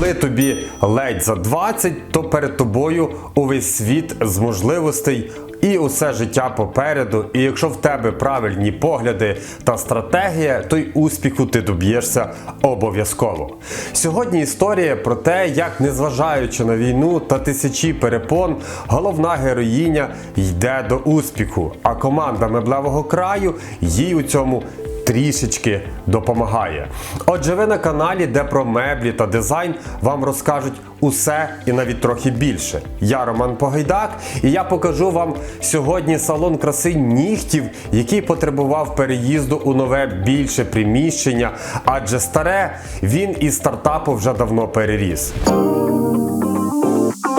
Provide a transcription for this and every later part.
Коли тобі ледь за 20, то перед тобою увесь світ з можливостей і усе життя попереду. І якщо в тебе правильні погляди та стратегія, то й успіху ти доб'єшся обов'язково. Сьогодні історія про те, як, незважаючи на війну та тисячі перепон, головна героїня йде до успіху, а команда меблевого краю їй у цьому трішечки допомагає. Отже, ви на каналі, де про меблі та дизайн вам розкажуть усе і навіть трохи більше. Я Роман Погайдак, і я покажу вам сьогодні салон краси нігтів, який потребував переїзду у нове більше приміщення, адже старе він із стартапу вже давно переріс.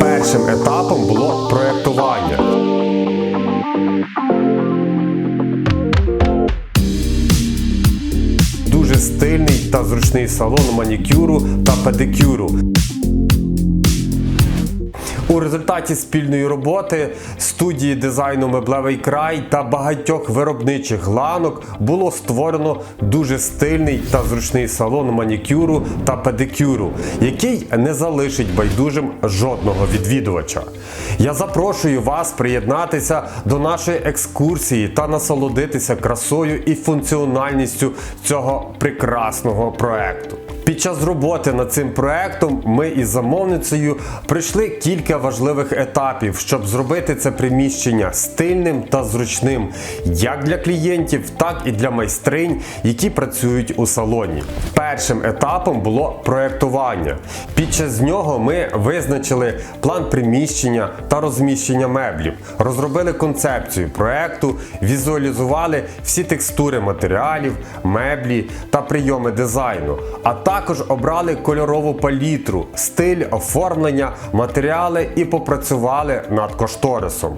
Першим етапом було проєктування. Стильний та зручний салон манікюру та педикюру. У результаті спільної роботи студії дизайну Меблевий край та багатьох виробничих ланок було створено дуже стильний та зручний салон манікюру та педикюру, який не залишить байдужим жодного відвідувача. Я запрошую вас приєднатися до нашої екскурсії та насолодитися красою і функціональністю цього прекрасного проекту. Під час роботи над цим проектом ми із замовницею пройшли кілька важливих етапів, щоб зробити це приміщення стильним та зручним як для клієнтів, так і для майстринь, які працюють у салоні. Першим етапом було проектування. Під час нього ми визначили план приміщення та розміщення меблів, розробили концепцію проекту, візуалізували всі текстури матеріалів, меблі та прийоми дизайну. А також обрали кольорову палітру, стиль оформлення, матеріали і попрацювали над кошторисом.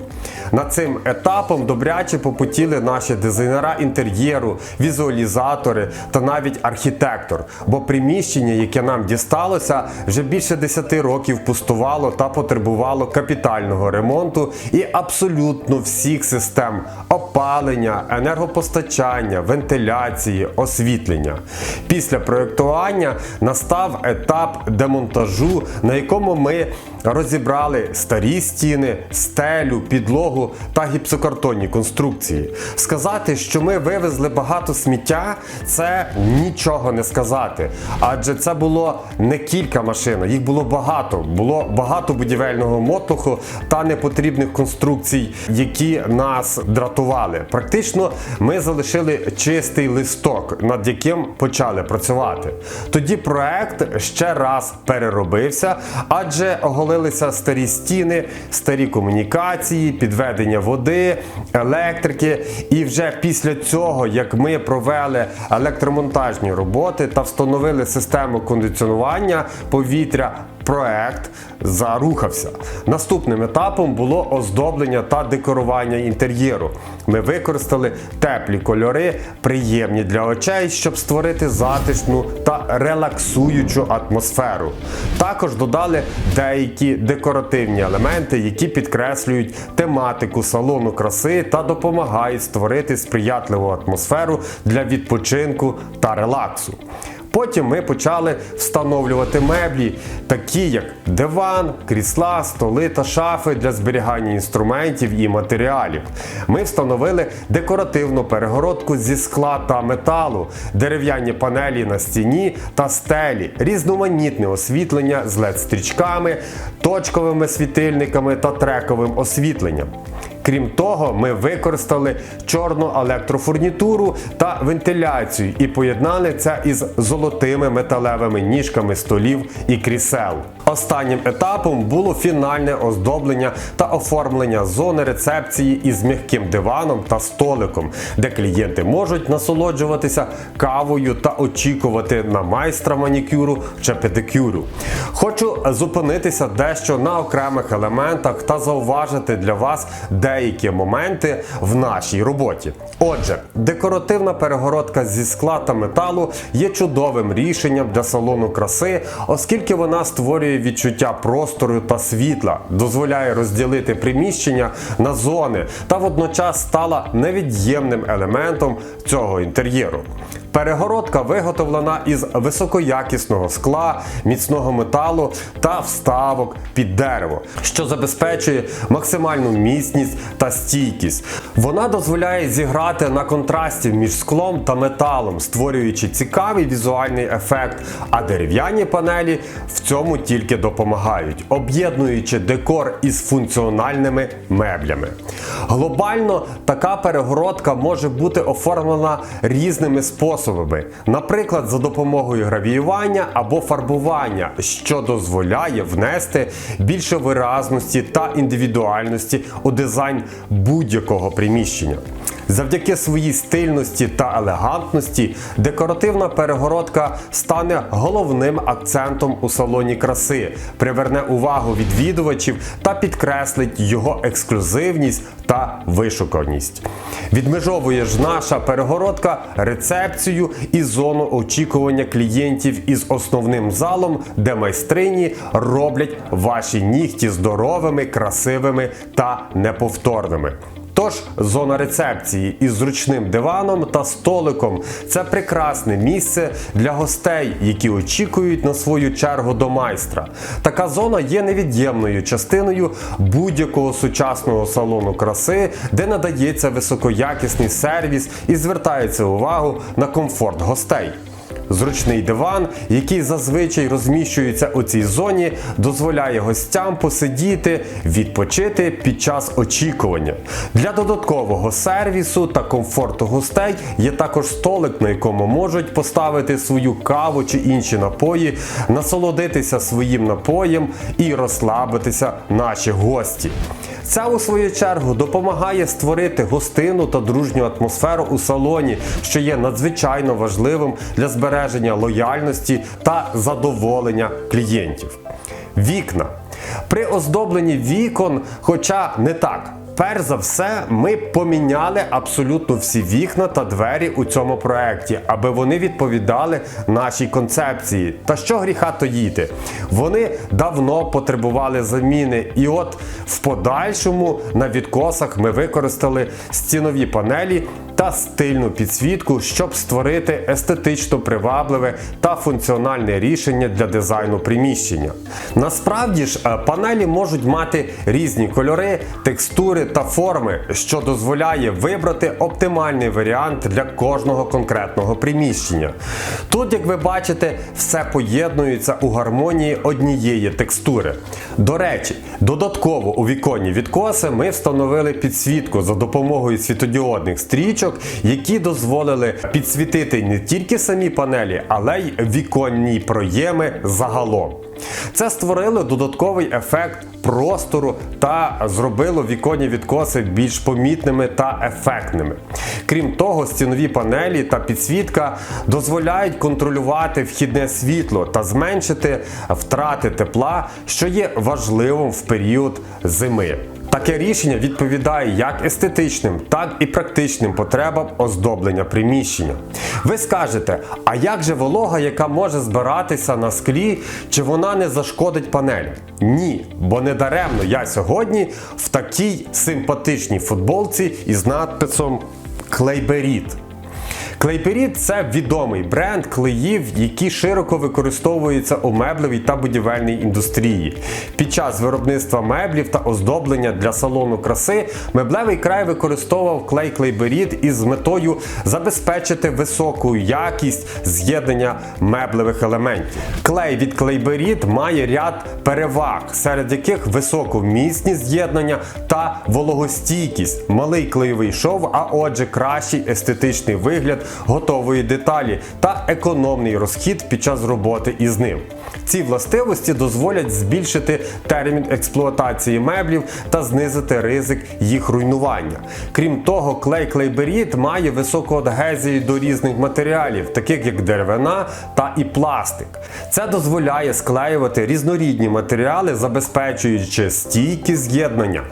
Над цим етапом добряче попутіли наші дизайнера інтер'єру, візуалізатори та навіть архітектор. Бо приміщення, яке нам дісталося, вже більше 10 років пустувало та потребувало капітального ремонту і абсолютно всіх систем опалення, енергопостачання, вентиляції, освітлення. Після проєктування настав етап демонтажу, на якому ми розібрали старі стіни, стелю, підлогу та гіпсокартонні конструкції. Сказати, що ми вивезли багато сміття, це нічого не сказати. Адже це було не кілька машин, їх було багато. Було багато будівельного мотлуху та непотрібних конструкцій, які нас дратували. Практично ми залишили чистий листок, над яким почали працювати. Тоді проект ще раз переробився, адже оголилися старі стіни, старі комунікації, підведення води, електрики. І вже після цього, як ми провели електромонтажні роботи та встановили систему кондиціонування повітря. Проект зарухався. Наступним етапом було оздоблення та декорування інтер'єру. Ми використали теплі кольори, приємні для очей, щоб створити затишну та релаксуючу атмосферу. Також додали деякі декоративні елементи, які підкреслюють тематику салону краси та допомагають створити сприятливу атмосферу для відпочинку та релаксу. Потім ми почали встановлювати меблі, такі як диван, крісла, столи та шафи для зберігання інструментів і матеріалів. Ми встановили декоративну перегородку зі скла та металу, дерев'яні панелі на стіні та стелі, різноманітне освітлення з LED-стрічками, точковими світильниками та трековим освітленням. Крім того, ми використали чорну електрофурнітуру та вентиляцію і поєднали це із золотими металевими ніжками столів і крісел. Останнім етапом було фінальне оздоблення та оформлення зони рецепції із м'яким диваном та столиком, де клієнти можуть насолоджуватися кавою та очікувати на майстра манікюру чи педикюру. Хочу зупинитися дещо на окремих елементах та зауважити для вас деякі моменти в нашій роботі. Отже, декоративна перегородка зі скла та металу є чудовим рішенням для салону краси, оскільки вона створює відчуття простору та світла, дозволяє розділити приміщення на зони та водночас стала невід'ємним елементом цього інтер'єру. Перегородка виготовлена із високоякісного скла, міцного металу та вставок під дерево, що забезпечує максимальну міцність та стійкість. Вона дозволяє зіграти на контрасті між склом та металом, створюючи цікавий візуальний ефект. А дерев'яні панелі в цьому тільки допомагають, об'єднуючи декор із функціональними меблями. Глобально така перегородка може бути оформлена різними способами, наприклад, за допомогою гравіювання або фарбування, що дозволяє внести більше виразності та індивідуальності у дизайн будь-якого приміщення. Завдяки своїй стильності та елегантності декоративна перегородка стане головним акцентом у салоні краси, приверне увагу відвідувачів та підкреслить його ексклюзивність та вишуканість. Відмежовує ж наша перегородка рецепцію і зону очікування клієнтів із основним залом, де майстрині роблять ваші нігті здоровими, красивими та неповторними. Тож зона рецепції із зручним диваном та столиком це прекрасне місце для гостей, які очікують на свою чергу до майстра. Така зона є невід'ємною частиною будь-якого сучасного салону краси, де надається високоякісний сервіс і звертається увагу на комфорт гостей. Зручний диван, який зазвичай розміщується у цій зоні, дозволяє гостям посидіти, відпочити під час очікування. Для додаткового сервісу та комфорту гостей є також столик, на якому можуть поставити свою каву чи інші напої, насолодитися своїм напоєм і розслабитися наші гості. Це у свою чергу допомагає створити гостинну та дружню атмосферу у салоні, що є надзвичайно важливим для збереження лояльності та задоволення клієнтів. Вікна при оздобленні вікон, хоча не так. Перш за все, ми поміняли абсолютно всі вікна та двері у цьому проєкті, аби вони відповідали нашій концепції. Та що гріха тоїти? Вони давно потребували заміни, і от в подальшому на відкосах ми використали стінові панелі та стильну підсвітку, щоб створити естетично привабливе та функціональне рішення для дизайну приміщення. Насправді ж, е, панелі можуть мати різні кольори, текстури та форми, що дозволяє вибрати оптимальний варіант для кожного конкретного приміщення. Тут, як ви бачите, все поєднується у гармонії однієї текстури. До речі, додатково у віконні відкоси ми встановили підсвітку за допомогою світодіодних стрічок, які дозволили підсвітити не тільки самі панелі, але й віконні проєми загалом. Це створило додатковий ефект простору та зробило віконні відкоси більш помітними та ефектними. Крім того, стінові панелі та підсвітка дозволяють контролювати вхідне світло та зменшити втрати тепла, що є важливим в період зими. Таке рішення відповідає як естетичним, так і практичним потребам оздоблення приміщення. Ви скажете, а як же волога, яка може збиратися на склі, чи вона не зашкодить панелі? Ні, бо не даремно я сьогодні в такій симпатичній футболці із надписом Клейберіт. Клейперіт це відомий бренд клеїв, які широко використовуються у меблевій та будівельній індустрії. Під час виробництва меблів та оздоблення для салону краси меблевий край використовував клей клейберіт із метою забезпечити високу якість з'єднання меблевих елементів. Клей від клейберіт має ряд переваг, серед яких високу міцність з'єднання та вологостійкість, малий клеєвий шов, а отже, кращий естетичний вигляд готової деталі та економний розхід під час роботи із ним. Ці властивості дозволять збільшити термін експлуатації меблів та знизити ризик їх руйнування. Крім того, клей клейберіт має високу адгезію до різних матеріалів, таких як деревина та і пластик. Це дозволяє склеювати різнорідні матеріали, забезпечуючи стійкі з'єднання.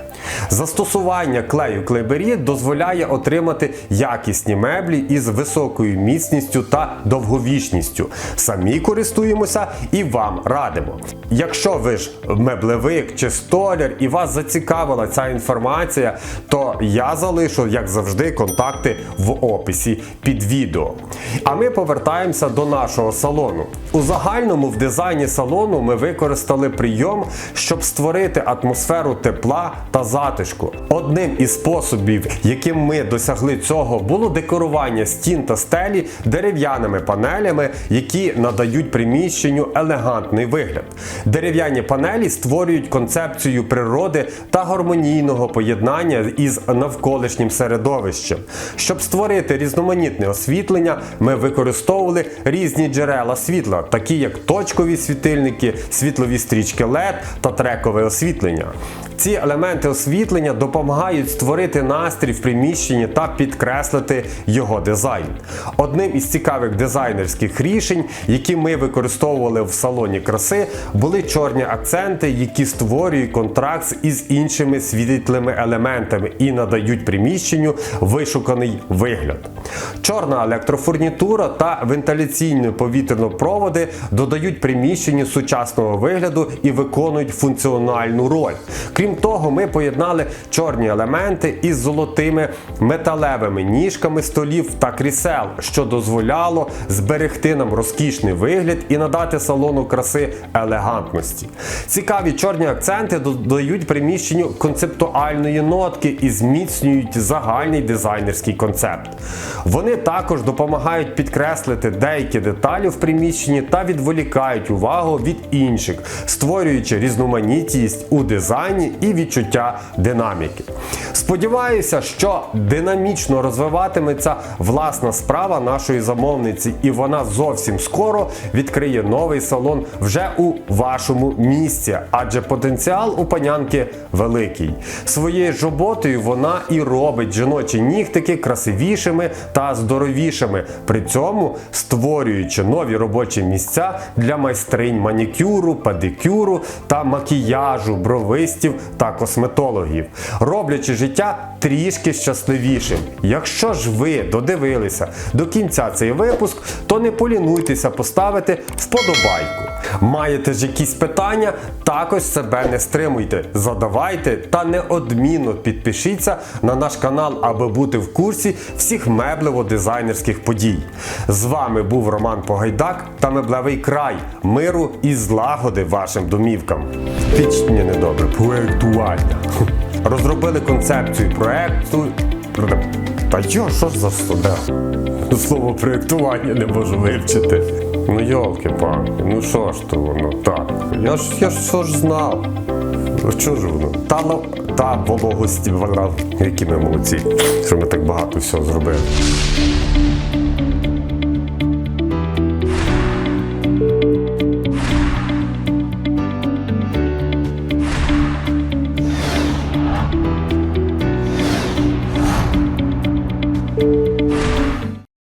Застосування клею клейберіт дозволяє отримати якісні меблі із високою міцністю та довговічністю. Самі користуємося і вам радимо. Якщо ви ж меблевик чи столяр і вас зацікавила ця інформація, то я залишу, як завжди, контакти в описі під відео. А ми повертаємося до нашого салону. У загальному в дизайні салону ми використали прийом, щоб створити атмосферу тепла та затишку. Одним із способів, яким ми досягли цього, було декорування стін та стелі дерев'яними панелями, які надають приміщенню елегантний вигляд. Дерев'яні панелі створюють концепцію природи та гармонійного поєднання із навколишнім середовищем. Щоб створити різноманітне освітлення, ми використовували різні джерела світла, такі як точкові світильники, світлові стрічки LED та трекове освітлення. Ці елементи освітлення допомагають створити настрій в приміщенні та підкреслити його дизайн. Одним із цікавих дизайнерських рішень, які ми використовували в салоні краси, були чорні акценти, які створюють контракт із іншими світлими елементами і надають приміщенню вишуканий вигляд. Чорна електрофурнітура та вентиляційні повітрянопроводи додають приміщенню сучасного вигляду і виконують функціональну роль. Крім того, ми поєднали чорні елементи із золотими металевими ніжками столів та крісел, що дозволяло зберегти нам розкішний вигляд і надати салону краси елегантності. Цікаві чорні акценти додають приміщенню концептуальної нотки і зміцнюють загальний дизайнерський концепт. Вони також допомагають підкреслити деякі деталі в приміщенні та відволікають увагу від інших, створюючи різноманітність у дизайні і відчуття динаміки. Сподіваюся, що динамічно розвиватиметься власна справа нашої замовниці, і вона зовсім скоро відкриє новий салон вже у вашому місці, адже потенціал у панянки великий. Своєю ж роботою вона і робить жіночі нігтики красивішими та здоровішими, при цьому створюючи нові робочі місця для майстринь манікюру, педикюру та макіяжу, бровистів та косметологів, роблячи життя трішки щасливішим. Якщо ж ви додивилися до кінця цей випуск, то не полінуйтеся поставити вподобайку. Маєте ж якісь питання, також себе не стримуйте, задавайте та неодмінно підпишіться на наш канал, аби бути в курсі всіх меблево-дизайнерських подій. З вами був Роман Погайдак та Меблевий край миру і злагоди вашим домівкам. Пічні недобре, проектування. Розробили концепцію проекту. Та йо, що ж за студа? Слово проєктування не можу вивчити. Ну йолки палки ну що ж то воно так? Я ж я ж що ж знав. Ну що ж воно? Та, та вологості, які ми молодці, що ми так багато всього зробили.